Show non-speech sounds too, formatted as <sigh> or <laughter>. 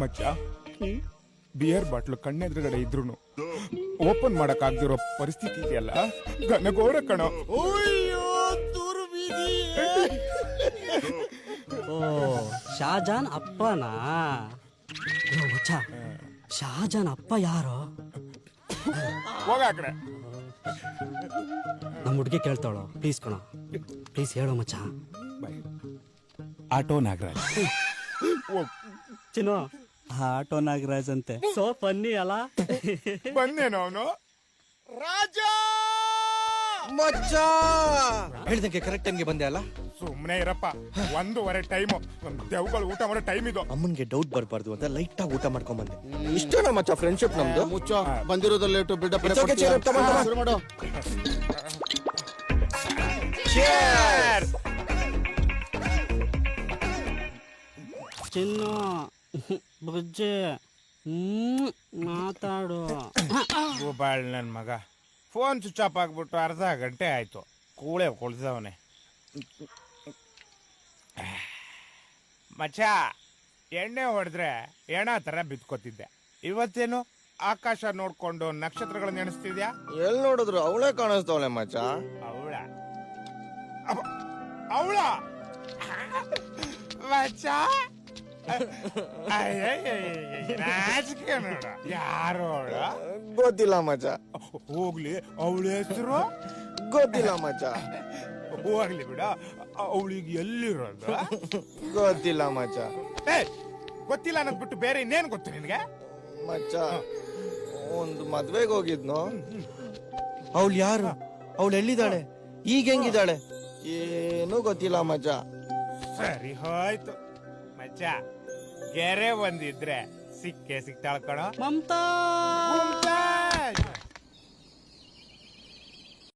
ಮಚ್ಚ beer bottle ಕಣ್ಣೆದುರುಗಡೆ ಇದ್ರು open ಮಾಡಕ್ ಆಗ್ದಿರೋ ಪರಿಸ್ಥಿತಿ ಇದೆಯಲ್ಲ? ಘನಘೋರ ಕಣ. ಓ ಶಾಜಾನ್ ಅಪ್ಪನಾ? ಮಚ್ಚ ಶಾಜಾನ್ ಅಪ್ಪ ಯಾರು? ಹೋಗ ಕಡೆ. ನಮ್ಮ ಹುಡುಗಿ ಕೇಳ್ತಾಳು? ಪ್ಲೀಸ್ ಕಣ. ಪ್ಲೀಸ್ ಹೇಳು ಮಚ್ಚ. ಆಟೋ ನಾಗರಾಜ್. ಚಿನ್ನು. ಆಟೋ ನಾಗರಾಜ್ ಅಂತೆ. ಸೋ ಫನ್ನಿ ಅಲ್ಲ? ಬಂದೇನೋ ಅವನು? ರಾಜ! ಮಚ್ಚ! ಹೇಳ್ದಂಗೆ ಕರೆಕ್ಟ್ ಟೈಮ್ಗೆ ಬಂದೆ ಅಲ್ಲ? ಸುಮ್ನೆ ಇರಪ್ಪ. ಒಂದೂವರೆ ಟೈಮು ದೆವ್ಗಳು ಊಟ ಮಾಡೋ ಟೈಮ್ ಇದು. ಅಮ್ಮನ್ಗೆ ಡೌಟ್ ಬರಬಾರ್ದು ಅಂತ ಲೈಟ್ ಆಗಿ ಊಟ ಮಾಡ್ಕೊಂಡ್ ಬಂದೆ ಇಷ್ಟೇನಾ ಮಚ್ಚ ಫ್ರೆಂಡ್ಶಿಪ್ ನಮ್ದು? ಮುಚ್ಚ ಬಂದಿರೋದು ಲೇಟು ಬಿಲ್ಡಪ್. ಮಾಡು. ಚಿನ್ನು. <laughs> ಬುಜ್ಜಿ ಹ್ಮ್ ಮಾತಾಡು. ಗೋಪಾಳ್ ನನ್ನ ಮಗ. ಫೋನ್ ಸ್ವಿಚ್ ಆಫ್ ಆಗ್ಬಿಟ್ಟು ಅರ್ಧ ಗಂಟೆ ಆಯಿತು. ಕೂಳೆ ಕೊಳ್ಸವನೆ. ಮಚ್ಚ ಎಣ್ಣೆ ಹೊಡೆದ್ರೆ ಎಣ ಥರ ಬಿತ್ಕೋತಿದ್ದೆ. ಇವತ್ತೇನು ಆಕಾಶ ನೋಡ್ಕೊಂಡು ನಕ್ಷತ್ರಗಳನ್ನ ನೆನೆಸ್ತಿದ್ಯಾ ಎಲ್ಲಿ ನೋಡಿದ್ರು? ಅವಳೇ ಕಾಣಿಸ್ತಾವಳೆ ಮಚ್ಚ. ಅವಳ. ಅವಳ? ಮಚ್ಚ ನಾಚಿಕೆ ನೋಡ ಯಾರು ಅವಳ ಗೊತ್ತಿಲ್ಲ ಮಜ ಹೋಗ್ಲಿ ಅವಳ ಹೆಸರು ಗೊತ್ತಿಲ್ಲ ಮಜ ಹೋಗ್ಲಿ ಬಿಡ ಅವಳಿಗೆ ಎಲ್ಲಿರೋದು ಗೊತ್ತಿಲ್ಲ ಮಜ ಗೊತ್ತಿಲ್ಲ ಅನ್ನೋದು ಬಿಟ್ಟು ಬೇರೆ ಇನ್ನೇನು ಗೊತ್ತು ನಿನ್ಗೆ ಮಚ್ಚ ಒಂದು ಮದ್ವೆಗೆ ಹೋಗಿದ್ನು ಅವಳು ಯಾರು ಅವಳು ಎಲ್ಲಿದ್ದಾಳೆ ಈಗ ಹೆಂಗಿದ್ದಾಳೆ ಏನೂ ಗೊತ್ತಿಲ್ಲ ಮಜ ಸರಿ ಹೋಯ್ತು ಮಚ್ಚ ಗೆರೆ ಬಂದಿದ್ರೆ ಸಿಕ್ಕೇ ಸಿಕ್ತಾಳ ಕಣ. ಮಮತಾ!